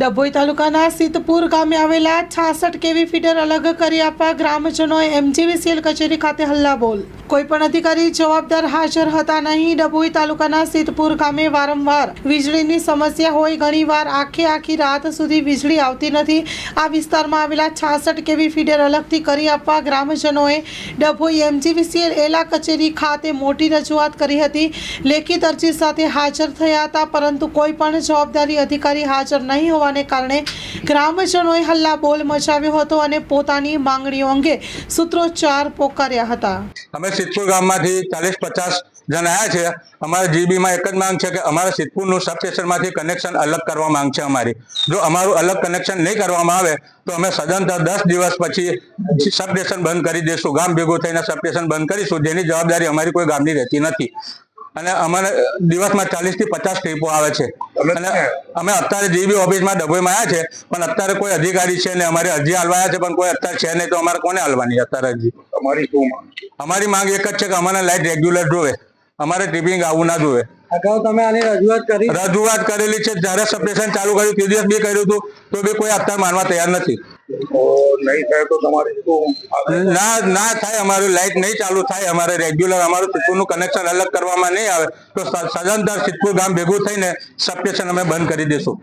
ડભોઈ તાલુકાના સિદ્ધપુર ગામે આવેલા છાસઠ કેવી ફીડર અલગ કરી આપવા ગ્રામજનોએ એમજીવીસીએલ કચેરી ખાતે હલ્લાબોલ. કોઈ પણ અધિકારી જવાબદાર હાજર હતા નહીં. ડભોઈ તાલુકાના સિદ્ધપુર ગામે વારંવાર વીજળીની સમસ્યા હોય, ઘણીવાર આખી આખી રાત સુધી વીજળી આવતી નથી. આ વિસ્તારમાં આવેલા છાસઠ કેવી ફીડર અલગથી કરી આપવા ગ્રામજનોએ ડભોઈ એમજીવીસીએલ એલા કચેરી ખાતે મોટી રજૂઆત કરી હતી. લેખિત અરજી સાથે હાજર થયા હતા, પરંતુ કોઈ પણ જવાબદારી અધિકારી હાજર નહીં હોવાને કારણે ગ્રામજનોએ હલ્લા બોલ મચાવ્યો હતો અને પોતાની માંગણીઓ અંગે સૂત્રોચ્ચાર પોકાર્યા હતા. અમે સિદ્ધપુર ગામમાંથી ચાલીસ પચાસ જણ આવ્યા છે. અમારા જીબીમાં એક જ માંગ છે કે અમારા સિદ્ધપુરનું સબસ્ટેશનમાંથી કનેક્શન અલગ કરવા માંગ છે અમારી. જો અમારું અલગ કનેક્શન નહીં કરવામાં આવે, તો અમે સદંતર દસ દિવસ પછી સબસ્ટેશન બંધ કરી દઈશું. ગામ ભેગું થઈને સબસ્ટેશન બંધ કરીશું. જેની જવાબદારી અમારી કોઈ ગામની રહેતી નથી. અને અમારે દિવસમાં ચાલીસથી પચાસ ટ્રીપો આવે છે. અને અમે અત્યારે જે બી ઓફિસમાં ડભોઈમાં આવ્યા છે પણ અત્યારે કોઈ અધિકારી છે ને અમારે અરજી હાલવાયા છે પણ કોઈ અત્યારે છે નહીં તો અમારે કોને હાલવાની અત્યારે અરજી અમારી શું માંગ અમારી માંગ એક જ છે કે અમારે લાઈટ રેગ્યુલર જોવે. અમારે ટ્રીપિંગ આવું ના જોવે. અગાઉ તમે આની રજૂઆત કરી. રજૂઆત કરેલી છે જ્યારે સપરેશન ચાલુ કર્યું તે દિવસ બી કર્યું હતું તો બી કોઈ અત્યારે માનવા તૈયાર નથી. નહીં થાય તો તમારી ના ના થાય, અમારું લાઈટ નહીં ચાલુ થાય. અમારે રેગ્યુલર અમારું સિદ્ધપુરનું કનેક્શન અલગ કરવામાં નહીં આવે. તો સદંતર સિદ્ધપુર ગામ ભેગું થઈને સબસ્ટેશન અમે બંધ કરી દઈશું